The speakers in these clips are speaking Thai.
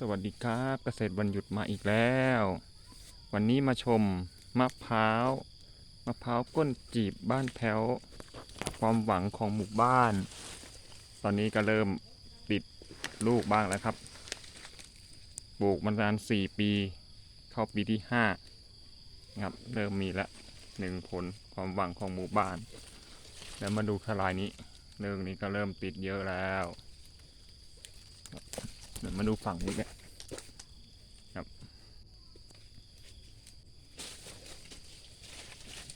สวัสดีครับเกษตรวันหยุดมาอีกแล้ว วันนี้มาชมมะพร้าวมะพร้าวก้นจีบบ้านแพ้ว ความหวังของหมู่บ้าน ตอนนี้ก็เริ่มติดลูกบ้างแล้วครับปลูกมานานสี่ปี เข้าปีที่ห้าครับเริ่มมีละหนึ่งผลความหวังของหมู่บ้าน แล้วมาดูทลายนี้เรื่องนี้ก็เริ่มติดเยอะแล้ว เดี๋ยวมาดูฝั่งนี้กันครับ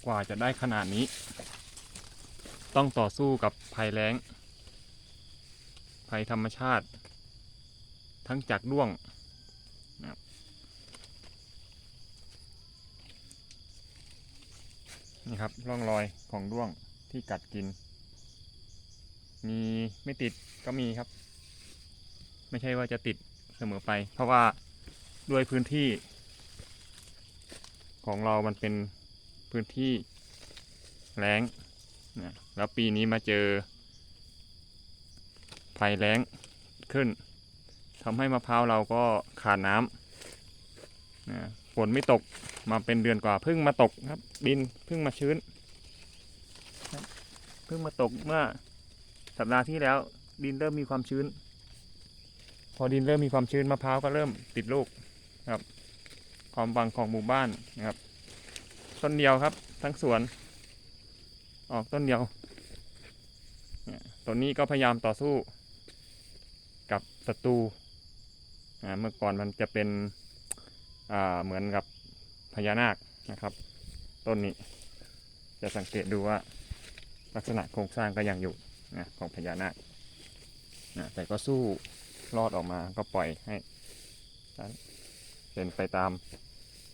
กว่าจะได้ขนาดนี้ ต้องต่อสู้กับภัยแล้ง ภัยธรรมชาติ ทั้งจากด้วงนะครับนี่ครับร่องรอยของด้วงที่กัดกิน มีไม่ติดก็มีครับ ไม่ใช่ว่าจะติดเสมอไป เพราะว่าด้วยพื้นที่ ของเรามันเป็นพื้นที่แล้งนะแล้วปีนี้มาเจอภัยแล้งขึ้นทำให้มะพร้าวเราก็ขาดน้ำนะฝนไม่ตกมาเป็นเดือนกว่าเพิ่งมาตกครับ ดินเพิ่งมาชื้นเพิ่งมาตกเมื่อสัปดาห์ที่แล้วดินเริ่มมีความชื้น อดินเริ่มมีความชื้นมะพร้าวก็เริ่มติดลูกครับ ความหวังของหมู่บ้านนะครับ ต้นเดียวครับ ทั้งสวน ออกต้นเดียวต้นนี้ก็พยายามต่อสู้กับศัตรูเมื่อก่อนมันจะเป็นเหมือนกับพญานาคนะครับ ต้นนี้จะสังเกตดูว่าลักษณะโครงสร้างก็ยังอยู่นะของพญานาคนะแต่ก็สู้ รอดออกมาก็ปล่อยให้เป็นไปตาม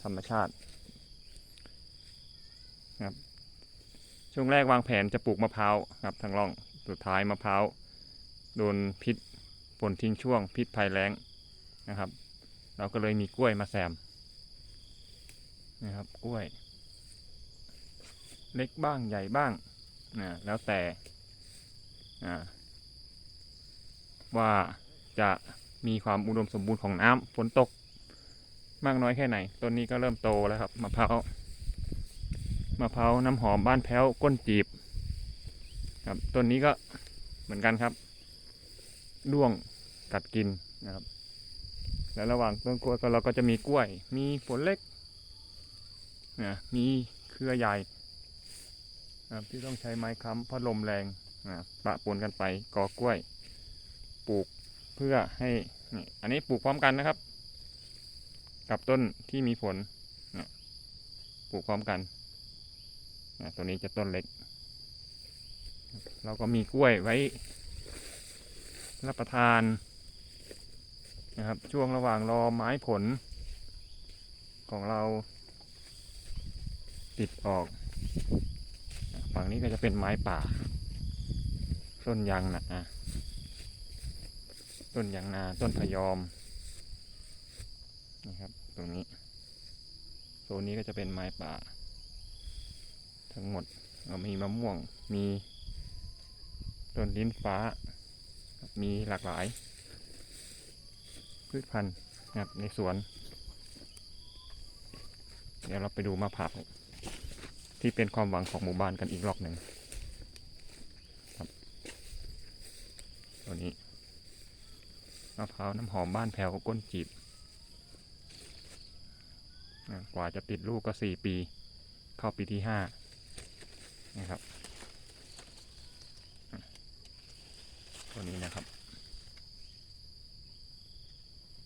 ธรรมชาติครับช่วงแรกวางแผนจะปลูกมะพร้าวครับทางร่องสุดท้ายมะพร้าวโดนพิษฝนทิ้งช่วงพิษภัยแล้งนะครับ เราก็เลยมีกล้วยมาแซมนะครับกล้วย เล็กบ้างใหญ่บ้างนะแล้วแต่ว่า จะมีความอุดมสมบูรณ์ของน้ำฝนตกมากน้อยแค่ไหน ต้นนี้ก็เริ่มโตแล้วครับมะพร้าวมะพร้าวน้ำหอมบ้านแพ้วก้นจีบ ครับต้นนี้ก็เหมือนกันครับด้วงกัดกินนะครับ แล้วระหว่างต้นกล้วยก็เราก็จะมีกล้วย มีผลเล็กนะมีเครือใหญ่นะที่ต้องใช้ไม้ค้ำเพราะลมแรงนะปะปนกันไปกอกล้วย ปลูก เพื่อให้นี่อันนี้ปลูกพร้อมกันนะครับ กับต้นที่มีผลปลูกพร้อมกันตัวนี้จะต้นเล็ก เราก็มีกล้วยไว้ รับประทานนะครับช่วงระหว่างรอไม้ผลของเราติดออก ฝั่งนี้ก็จะเป็นไม้ป่าต้นยางนะ่ะ ต้นยางนาต้นพยอมนะครับ ตรงนี้โซนนี้ก็จะเป็นไม้ป่า ทั้งหมดเรามีมะม่วงมีต้นลิ้นฟ้า มีหลากหลาย พืชพันธุ์นะครับในสวน เดี๋ยวเราไปดูมะพร้าวที่เป็นความหวังของหมู่บ้านกันอีกรอบหนึ่งครับตัวนี้ มะพร้าวน้ำหอมบ้านแพรวก้นจีบกว่าจะติดลูกก็สี่ปี เข้าปีที่ห้า